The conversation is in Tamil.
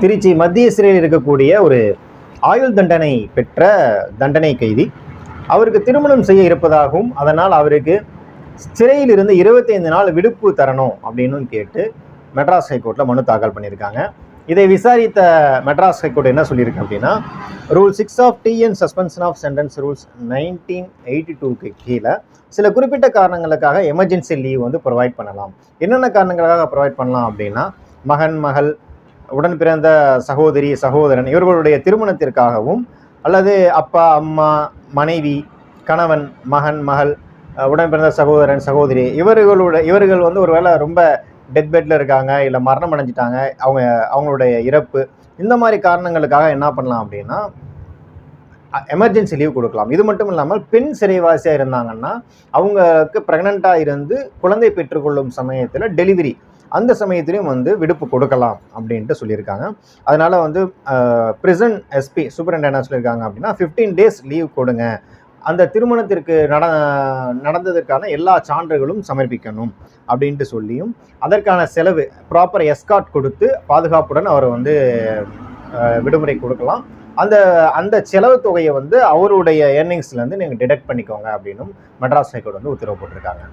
திருச்சி மத்திய சிறையில் இருக்கக்கூடிய ஒரு ஆயுள் தண்டனை பெற்ற தண்டனை கைதி. அவருக்கு திருமணம் செய்ய இருப்பதாகவும் அதனால் அவருக்கு சிறையில் இருந்து 25 நாள் விடுப்பு தரணும் அப்படின்னு கேட்டு மெட்ராஸ் ஹைகோர்ட்டில் மனு தாக்கல் பண்ணியிருக்காங்க. இதை விசாரித்த மெட்ராஸ் ஹைகோர்ட் என்ன சொல்லியிருக்கு அப்படின்னா rule six of TN suspension of sentence rules nineteen eighty டூக்கு கீழே சில குறிப்பிட்ட காரணங்களுக்காக எமர்ஜென்சி லீவ் வந்து ப்ரொவைட் பண்ணலாம். என்னென்ன காரணங்களுக்காக ப்ரொவைட் பண்ணலாம் அப்படின்னா மகன் மகள் உடன் பிறந்த சகோதரி சகோதரன் இவர்களுடைய திருமணத்திற்காகவும் அல்லது அப்பா அம்மா மனைவி கணவன் மகன் மகள் உடன் பிறந்த சகோதரன் சகோதரி இவர்களோட இவர்கள் வந்து ஒருவேளை ரொம்ப டெத் பெட்டில் இருக்காங்க இல்லை மரணம் அடைஞ்சிட்டாங்க அவங்க அவங்களுடைய இறப்பு இந்த மாதிரி காரணங்களுக்காக என்ன பண்ணலாம் அப்படின்னா எமர்ஜென்சி லீவ் கொடுக்கலாம். இது மட்டும் இல்லாமல் பெண் சிறைவாசியாக இருந்தாங்கன்னா அவங்களுக்கு ப்ரெக்னெண்ட்டாக இருந்து குழந்தை பெற்றுக்கொள்ளும் சமயத்தில் டெலிவரி அந்த சமயத்திலையும் வந்து விடுப்பு கொடுக்கலாம் அப்படின்ட்டு சொல்லியிருக்காங்க. அதனால் வந்து பிரிசன் எஸ்பி சூப்பரண்ட் என்ன சொல்லியிருக்காங்க அப்படின்னா ஃபிஃப்டீன் டேஸ் லீவ் கொடுங்க. அந்த திருமணத்திற்கு நட நடந்ததற்கான எல்லா சான்றுகளும் சமர்ப்பிக்கணும் அப்படின்ட்டு சொல்லியும் அதற்கான செலவு ப்ராப்பர் எஸ்காட் கொடுத்து பாதுகாப்புடன் அவரை வந்து விடுமுறை கொடுக்கலாம். அந்த அந்த செலவு தொகையை வந்து அவருடைய ஏர்னிங்ஸ்லேருந்து நீங்கள் டிடெக்ட் பண்ணிக்கோங்க அப்படின்னும் மெட்ராஸ் ஹைகோர்ட் வந்து உத்தரவு போட்டிருக்காங்க.